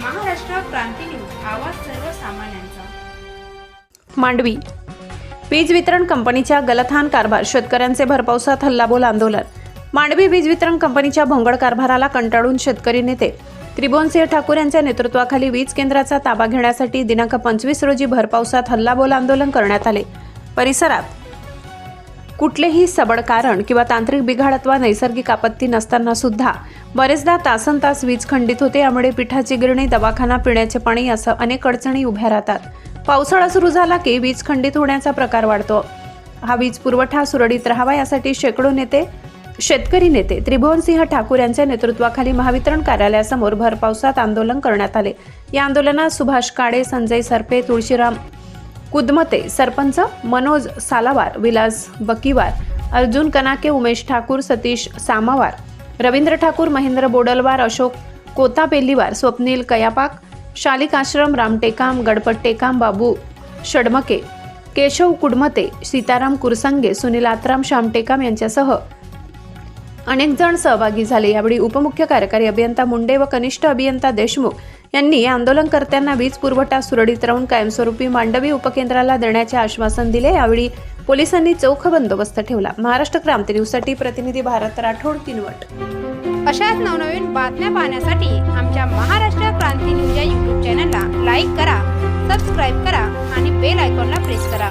क्रांती news आवाज सर्वसामान्यांचा. मांडवी. वीज वितरण कंपनीच्या गलथान कारभार शेतकऱ्यांचे भरपावसात हल्लाबोल आंदोलन. मांडवी वीज वितरण कंपनीच्या भोंगळ कारभाराला कंटाळून शेतकरी नेते. त्रिभुवनसिंह ठाकूर यांच्या नेतृत्वाखाली वीज केंद्राचा ताबा घेण्यासाठी दिनांक पंचवीस रोजी भरपावसात हल्लाबोल आंदोलन करण्यात आले. परिसरात कुठलेही सबड कारण किंवा तांत्रिक बिघाड अथवा नैसर्गिक आपत्ती नसताना सुद्धा बरेचदा तासन तास वीज खंडित होते. यामुळे पिठाची गिरणी दवाखाना पिण्याचे पाणी असं अनेक अडचणी उभ्या राहतात. पावसाळा सुरू झाला की वीज खंडित होण्याचा प्रकार वाढतो. हा वीज पुरवठा सुरळीत राहावा यासाठी शेकडो नेते शेतकरी नेते त्रिभुवनसिंह ठाकूर यांच्या नेतृत्वाखाली महावितरण कार्यालयासमोर भर पावसात आंदोलन करण्यात आले. या आंदोलनात सुभाष काळे संजय सरपे तुळशीराम कुदमते सरपंच मनोज सालावार विलास बकीवार अर्जुन कनाके उमेश ठाकूर सतीश सामावार रवींद्र ठाकूर महेंद्र बोडलवार अशोक कोतापेल्लीवार स्वप्नील कयापाक शालिक आश्रम रामटेकाम गडपट टेकाम बाबू षडमके केशव कुडमते सीताराम कुरसंगे सुनील आत्राम श्यामटेकाम यांच्यासह अनेक जण सहभागी झाले. यावेळी उपमुख्य कार्यकारी अभियंता मुंडे व कनिष्ठ अभियंता देशमुख यांनी आंदोलनकर्त्यांना वीज पुरवठा सुरळीत राहून कायमस्वरूपी मांडवी उपकेंद्राला देण्याचे आश्वासन दिले. यावेळी पोलिसांनी चौख बंदोबस्त ठेवला. महाराष्ट्र क्रांती न्यूजसाठी प्रतिनिधी भारत राठोड किनवट. अशाच नवनवीन बातम्या पाहण्यासाठी आमच्या महाराष्ट्र क्रांती न्यूज या यूट्यूब चॅनलला लाईक करा सबस्क्राईब करा आणि बेल आयकॉनला प्रेस करा.